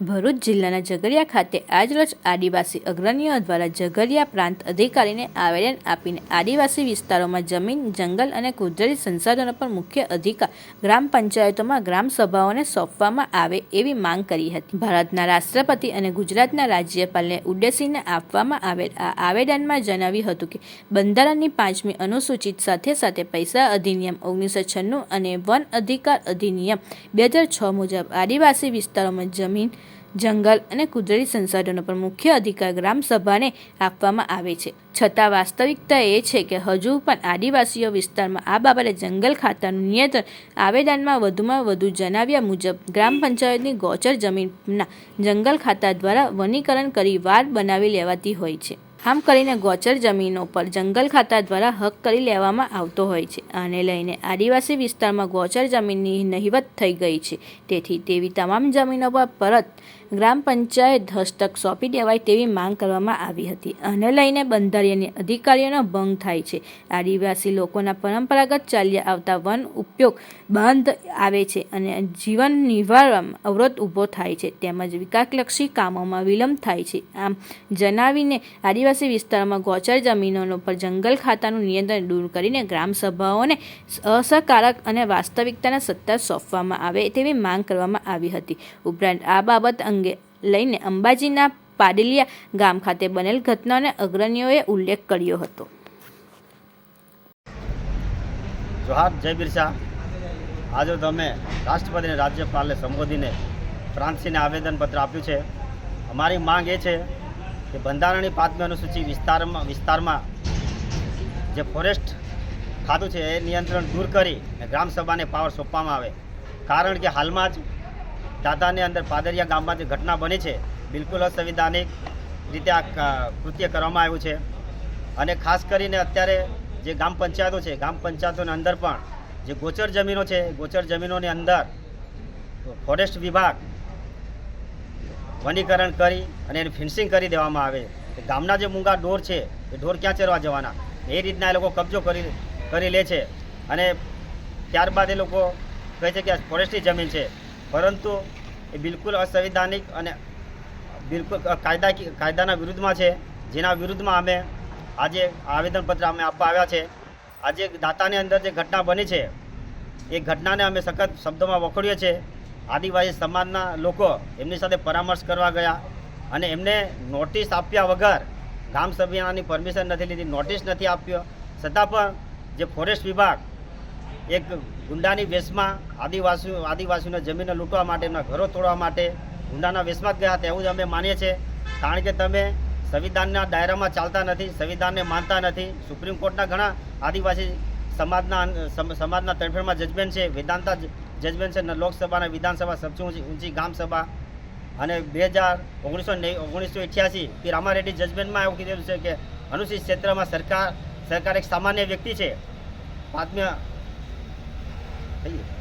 ભરૂચ જિલ્લાના ઝઘડિયા ખાતે આજરોજ આદિવાસી અગ્રણીઓ દ્વારા ઝઘડિયા પ્રાંત અધિકારીને આવેદન આપીને આદિવાસી વિસ્તારોમાં જમીન, જંગલ અને કુદરતી સંસાધનો પર મુખ્ય અધિકાર ગ્રામ પંચાયતોમાં ગ્રામ સભાઓને સોંપવામાં આવે એવી માંગ કરી હતી. ભારતના રાષ્ટ્રપતિ અને ગુજરાતના રાજ્યપાલને ઉદ્દેશીને આપવામાં આવેલ આ આવેદનમાં જણાવ્યું હતું કે, બંધારણની પાંચમી અનુસૂચિત સાથે સાથે પૈસા અધિનિયમ ઓગણીસો છન્નું અને વન અધિકાર અધિનિયમ બે હજાર છ મુજબ આદિવાસી વિસ્તારોમાં જમીન જંગલ અને કુદરતી સંસાધનો પર મુખ્ય અધિકાર ગ્રામસભાને આપવામાં આવે છે. છતાં વાસ્તવિકતા એ છે કે હજુ પણ આદિવાસીઓ વિસ્તારમાં આ બાબતે જંગલ ખાતાનું નિયંત્રણ આવેદનમાં વધુમાં વધુ જણાવ્યા મુજબ, ગ્રામ પંચાયતની ગોચર જમીનના જંગલ ખાતા દ્વારા વનીકરણ કરી વાર બનાવી લેવાતી હોય છે. આમ કરીને ગોચર જમીનો પર જંગલ ખાતા દ્વારા હક કરી લેવામાં આવતો હોય છે આને લઈને આદિવાસી વિસ્તારમાં ગોચર જમીનની નહિવત થઈ ગઈ છે. તેથી તેવી તમામ જમીનો પર પરત ગ્રામ પંચાયત હસ્તક સોંપી દેવાય તેવી માંગ કરવામાં આવી હતી. આને લઈને બંધારણીય અધિકારીઓનો ભંગ થાય છે. આદિવાસી લોકોના પરંપરાગત ચાલ્યા આવતા વન ઉપયોગ બંધ આવે છે અને જીવન નિવારવામાં અવરોધ ઊભો થાય છે. તેમજ વિકાસલક્ષી કામોમાં વિલંબ થાય છે. આમ જણાવીને આદિવાસી વિસ્તારમાં ગોચર જમીનો પર જંગલ ખાતાનું નિયંત્રણ દૂર કરીને ગ્રામ સભાઓને અસરકારક અને વાસ્તવિકતાના સત્તા સોંપવામાં આવે તેવી માંગ કરવામાં આવી હતી. ઉપરાંત આ બાબત અંગે લઈને અંબાજીના પાડેલિયા ગામ ખાતે બનેલ ઘટનાને અગ્રણીઓએ ઉલ્લેખ કર્યો હતો. જોહાર, જય બિરસા આજે તમે રાષ્ટ્રપતિને રાજ્યપાલને સંબોધીને ફ્રાન્સીને આવેદનપત્ર આપ્યું છે. અમારી માંગ એ છે કે બંધારણની પાંચમી અનુસૂચિ વિસ્તારમાં વિસ્તારમાં જે ફોરેસ્ટ ખાતું છે, એ નિયંત્રણ દૂર કરી ગ્રામસભાને પાવર સોંપવામાં આવે. કારણ કે હાલમાં જ દાદાની અંદર પાદરિયા ગામમાં જે ઘટના બની છે, બિલકુલ અસંવિધાનિક રીતે આ કૃત્ય કરવામાં આવ્યું છે. અને ખાસ કરીને અત્યારે જે ગ્રામ પંચાયતો છે ગ્રામ પંચાયતોની અંદર પણ જે ગોચર જમીનો છે, ગોચર જમીનોની અંદર ફોરેસ્ટ વિભાગ વનીકરણ કરી અને એનું ફિન્સિંગ કરી દેવામાં આવે. ગામના જે મૂંગા ઢોર છે, એ ઢોર ક્યાં ચરવા જવાના? એ રીતના એ લોકો કબજો કરી કરી લે છે. અને ત્યારબાદ એ લોકો કહે છે કે આ ફોરેસ્ટની જમીન છે. પરંતુ એ બિલકુલ અસંવિધાનિક અને બિલકુલ કાયદા કાયદાના વિરુદ્ધમાં છે. જેના વિરુદ્ધમાં અમે આજે આવેદનપત્ર અમે આપવા આવ્યા છે. આજે દાતાની અંદર જે ઘટના બની છે, એ ઘટનાને અમે સખત શબ્દોમાં વખોડીએ છીએ. આદિવાસી સમાજના લોકો એમની સાથે પરામર્શ કરવા ગયા અને એમને નોટિસ આપ્યા વગર ગામ સભ્યની પરમિશન નથી લીધી, નોટિસ નથી આપ્યો. છતાં પણ જે ફોરેસ્ટ વિભાગ એક ગુંડાની વેશમાં આદિવાસીઓ આદિવાસીઓને જમીનને લૂંટવા માટે એમના ઘરો તોડવા માટે ગુંડાના વેશમાં જ ગયા હતા, એવું જ અમે માનીએ છીએ. કારણ કે તમે સંવિધાનના દાયરામાં ચાલતા નથી, સંવિધાનને માનતા નથી. સુપ્રીમ કોર્ટના ઘણા આદિવાસી સમાજના સમાજના તરફેણમાં જજમેન્ટ છે, વેદાંતા જજમેન્ટ છે લોકસભાના લોકસભા વિધાનસભા સૌથી ઊંચી ઊંચી ગામ સભા. અને બે હજાર ઓગણીસો ઓગણીસો અઠ્યાસી પી રામારેડ્ડી જજમેન્ટમાં એવું કીધેલું છે કે અનુસૂચિત ક્ષેત્રમાં સરકાર સરકાર એક સામાન્ય વ્યક્તિ છે. પાંચમી થઈ ગયું?